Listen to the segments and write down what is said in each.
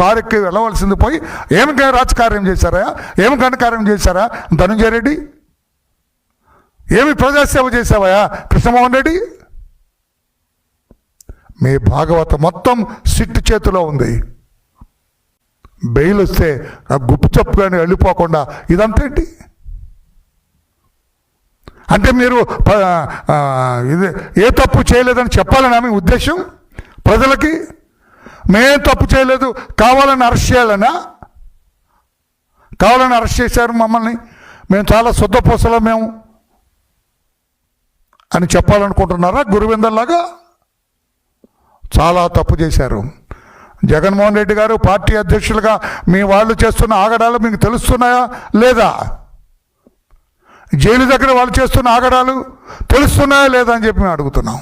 కారుకి వెళ్ళవలసింది పోయి ఏమి రాజకార్యం చేశారా? ఏమి ఘనకార్యం చేశారా? ధనుంజయ రెడ్డి? ఏమి ప్రజాసేవ చేసావా కృష్ణమోహన్ రెడ్డి? మీ భాగవతం మొత్తం సిట్టు చేతిలో ఉంది. బెయిల్ వస్తే గుప్పుచప్పు గుప్పు వెళ్ళిపోకుండా ఇదంతా ఏంటి? అంటే మీరు ఇది ఏ తప్పు చేయలేదని చెప్పాలని ఆమె ఉద్దేశం? ప్రజలకి? మేం తప్పు చేయలేదు. కావాలని అరెస్ట్ చేయాలనా? కావాలని అరెస్ట్ చేశారు మమ్మల్ని. మేము చాలా శుద్ధపూసలం మేము అని చెప్పాలనుకుంటున్నారా? గురువిందర్లాగా చాలా తప్పు చేశారు. జగన్మోహన్ రెడ్డి గారు పార్టీ అధ్యక్షులుగా మీ వాళ్ళు చేస్తున్న ఆగడాలు మీకు తెలుస్తున్నాయా? లేదా? జైలు దగ్గర వాళ్ళు చేస్తున్న ఆగడాలు తెలుస్తున్నాయా లేదా అని చెప్పి మేము అడుగుతున్నాం.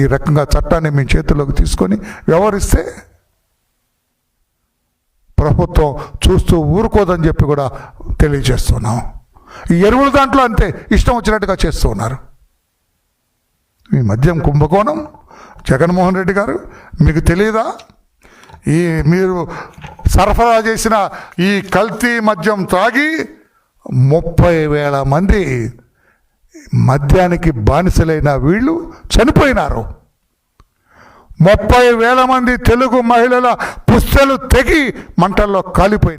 ఈ రకంగా చట్టాన్ని మీ చేతుల్లోకి తీసుకొని వ్యవహరిస్తే ప్రభుత్వం చూస్తూ ఊరుకోదని చెప్పి కూడా తెలియజేస్తున్నాం. ఈ ఎరువుల దాంట్లో అంతే ఇష్టం వచ్చినట్టుగా చేస్తూ ఉన్నారు. ఈ మద్యం కుంభకోణం జగన్మోహన్ రెడ్డి గారు మీకు తెలియదా ఈ మీరు సరఫరా చేసిన ఈ కల్తీ మద్యం తాగి ముప్పై వేల మంది మద్యానికి బానిసలైన వీళ్ళు చనిపోయినారు. ముప్పై వేల మంది తెలుగు మహిళల పుస్తలు తెగి మంటల్లో కాలిపోయి